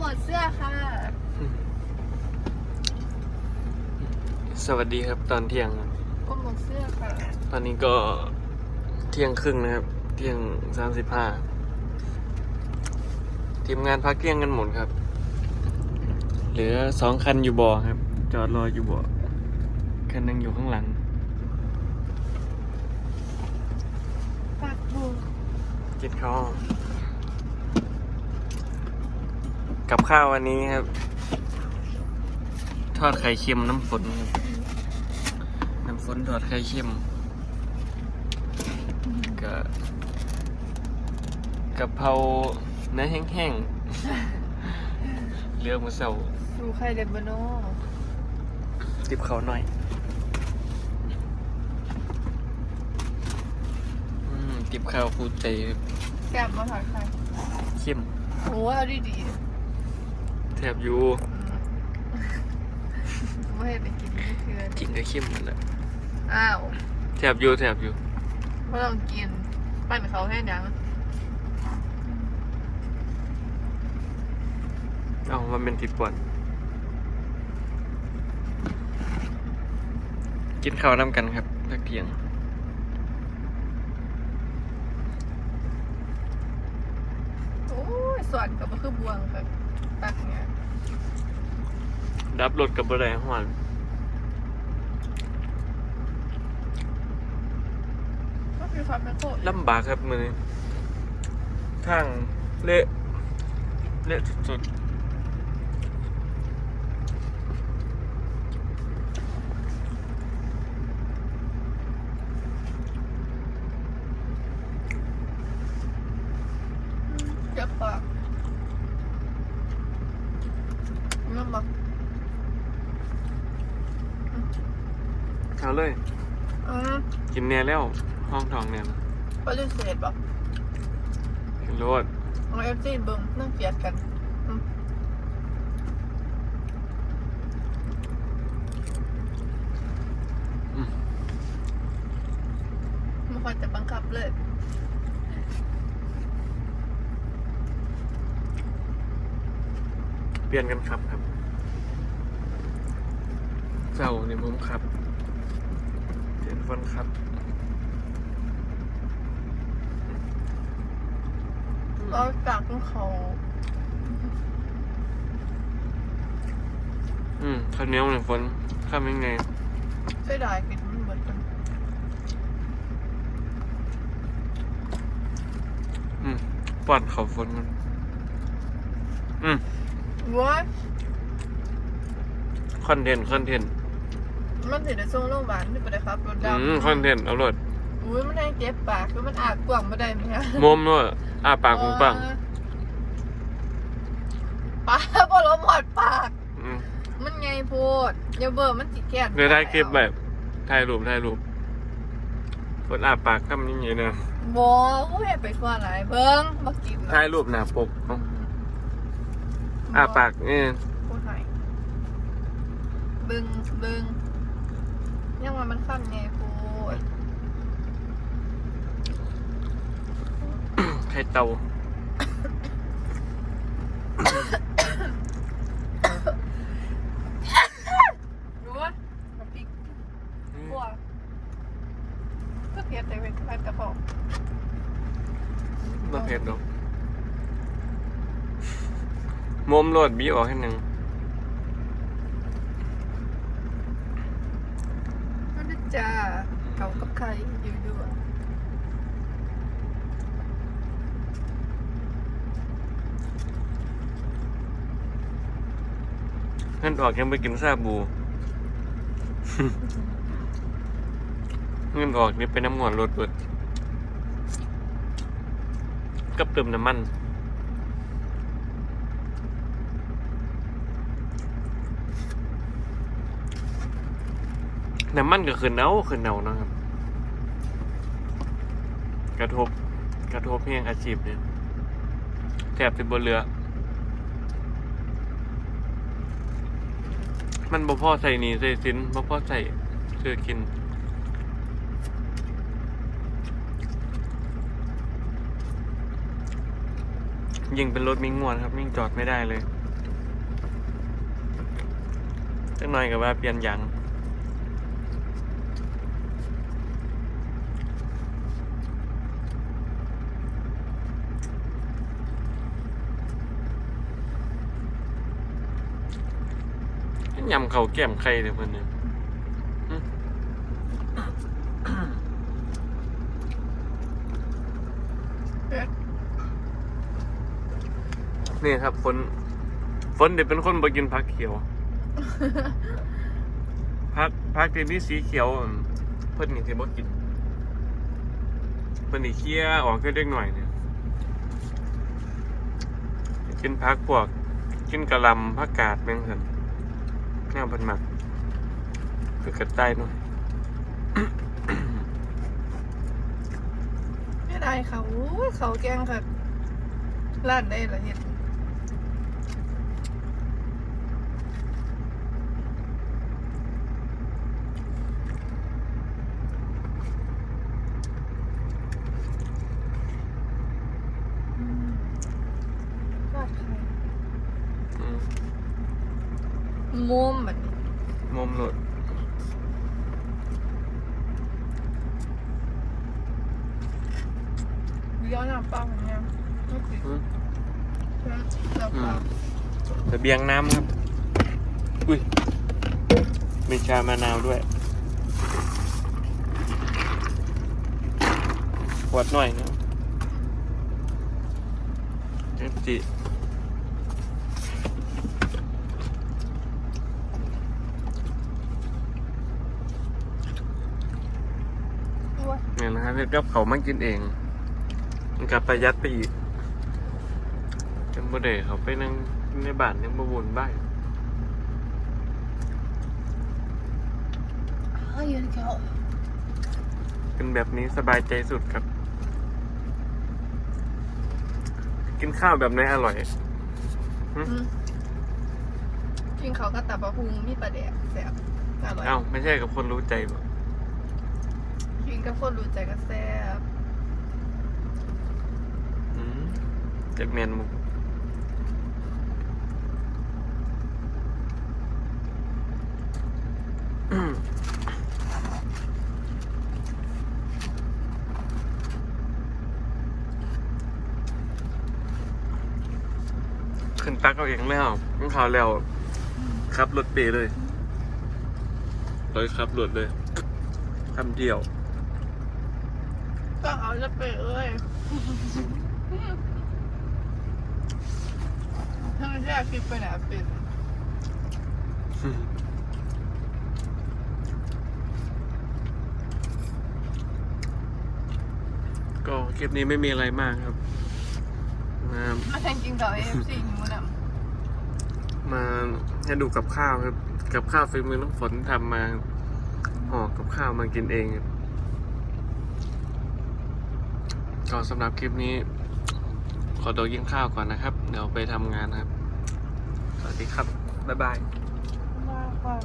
หมดเสื้อค่ะ สวัสดีครับตอนเที่ยงครับโปรโมทเสื้อค่ะ ตอนนี้ก็เที่ยงครึ่งนะครับ เที่ยงสามสิบห้าทีมงานพักเที่ยงกันหมดครับ เหลือสองคันอยู่บ่อครับ จอดรออยู่บ่อคันหนึงอยู่ข้างหลัง ปากบูกินข้าว กับข้าววันนี้ครับ ทอดไข่เค็มน้ำฝนครับน้ำฝนทอดไข่เค็มกับกะเพราเนื้อแห้งๆเลือกมาเสาดูใครเด็ดบโนติบเขาหน่อยอืมติบข้าวฟูใจครับแซ่บมาถอยใครเข้มโอ้เอาดีดี แทบอยู่ๆไม่ให้ไปกินนี่คือกินก็เข้มหมดแล้วอ้าวแทบอยู่แทบอยู่ไม่ต้องกินปั้นเขาให้ยังเอามันเป็นติดปวนกินข้าวน้ำกันครับพักเที่ยงโอ้ยสวนกับมันคือบวงค่ะตักเนี่ยดับรถกับบะไดหวานก็มีความเป็นโคตรลำบากครับมือนี้ทางเละเละสุดเจ็บปากมันบอก ๆเอาเลย อืม กินแน่แล้วห้องทองเนี่ยนะปฏิเสธบอกกินรถเอาเอฟซีเบิ้งนั่งเกลียดกันอืมอืมไม่ค่อยจะบังคับเลยเปลี่ยนกันครับครับเจ้านี่ผมครับ เปลี่ยนคนครับเราจากเขาอืมข้าวเหนียวหนึ่งฝนข้ามยังไงเสียดายกินมันเหมือนกันอืมป้อนเขาวฝนมัน อืมว้ายคอนเทนต์คอนเทนต์ มันถึงจะส่งโรงพยาบาลที่ไปเลยครับรถอืดำมคอนเทนต์เอารถอุ้ยมันให้เจ็บปากคือมันอาบกว่างไม่ได้ไหมคะมมด้วยอ้าปากกว้างเออปากบอลหมดปากๆอืมมันไงพูดอย่าเบิร์มันจิแก่เดี๋ยวถ่ายคลิปแบบถ่ายรูปถ่ายรูปคนอ้าปากทำอยังไงนะบอผู้ใหญ่ไปกว่าไหนเบิ้งบักกินถ่ายรูปหน้าปกเอ้าอ้าปากนี่ผู้ไทยเบิ้งเบิ้ง ยังว่ามันขั้นไงพูดไข่เตารู้ว่าบักพริกขัวก็เพียรแต่เป็นพันกระเพาะบ่เผ็ดดอกมมโลดบีออกให้หนึ่ง นั่นนะจ้า เขากับใครอยู่ด้วยนั่นออกยังไปกินซาบู เงินออกนี่เป็นน้ำงอนรถเบิดกับเติมน้ำมันน้ำมันก็ขึ้นเอาขึ้นเอานะครับ กระทบกระทบเพียงอาชีพเนี่ยแถบไปบนเรือ มันบ่พ่อใส่หนีใส่สินบ่พ่อใส่เสื้อกินยิ่งเป็นรถมิ่งงวนครับมิ่งจอดไม่ได้เลยสักหน่อยกับว่าเปลี่ยนยาง ยำเขาวแก้มไข่เลยเพิ่นเนี่ยหึเอ๊ะนี่ครับฝนฝนเด็กเป็นคนบ่กินผักเขียวผักผักที่มีสีเขียวอืมเพิ่นนี่สิบ่กินเพิ่นนี่เคี้ยออกแค่เล็กหน่อยเนี่ยกินผักพวกกินกะหล่ำผักกาดแม่งซั่น แนวเพิ่นมักคือกระต่ายหน่อยไม่ได้เขาเขาแกงค่ะร้านได้ละเห็ดอืมราดไข่ อืม มุมแบบนี้มุมโลดเลี้ยวหน้าเป้าอย่างเงี้ยไม่ติดอืมใช่ไหมหน้าอืเป้ามระเบียงน้ำครับ อุ้ยมีชามะนาวด้วย ขวดหน่อยนะเอฟจี ด้วย เนี่ยนะครับเฮ็ดกับเขาวมากินเองมันกลับประหยัดไปอีกจังบ่ได้เขาไปนั่งในบ้านยังบ่วนบ้านเฮ้ยเจ้าเป็นแบบนี้สบายใจสุดครับ กินข้าวแบบไหนอร่อยอืมกินเขาก็ตับปลาพุงมีปลาแดกแซ่บอร่อยเอ้าไม่ใช่กับคนรู้ใจหรอ กินกับคนรู้ใจก็แซ่บอืมจากเมียนมุกขึ้นตักเอาเองแล้วขึ้นข่าวแล้วขับรถเปเลยเลยขับรถเลยคำเดียว ก็เอาจะไปเอ้ยถ้าไม่ใช่คลิปไปไหนปิดก็คลิปนี้ไม่มีอะไรมากครับ มามาแทงกินกับเอฟซีหนูน่ะมาให้ดูกับข้าวครับ กับข้าวฝีมือน้องฝนทำมาห่อกับข้าวมากินเองครับ ก็สำหรับคลิปนี้ ขอตัวกินข้าวก่อนนะครับ เดี๋ยวไปทำงานครับ สวัสดีครับ บ๊ายบาย มากกว่า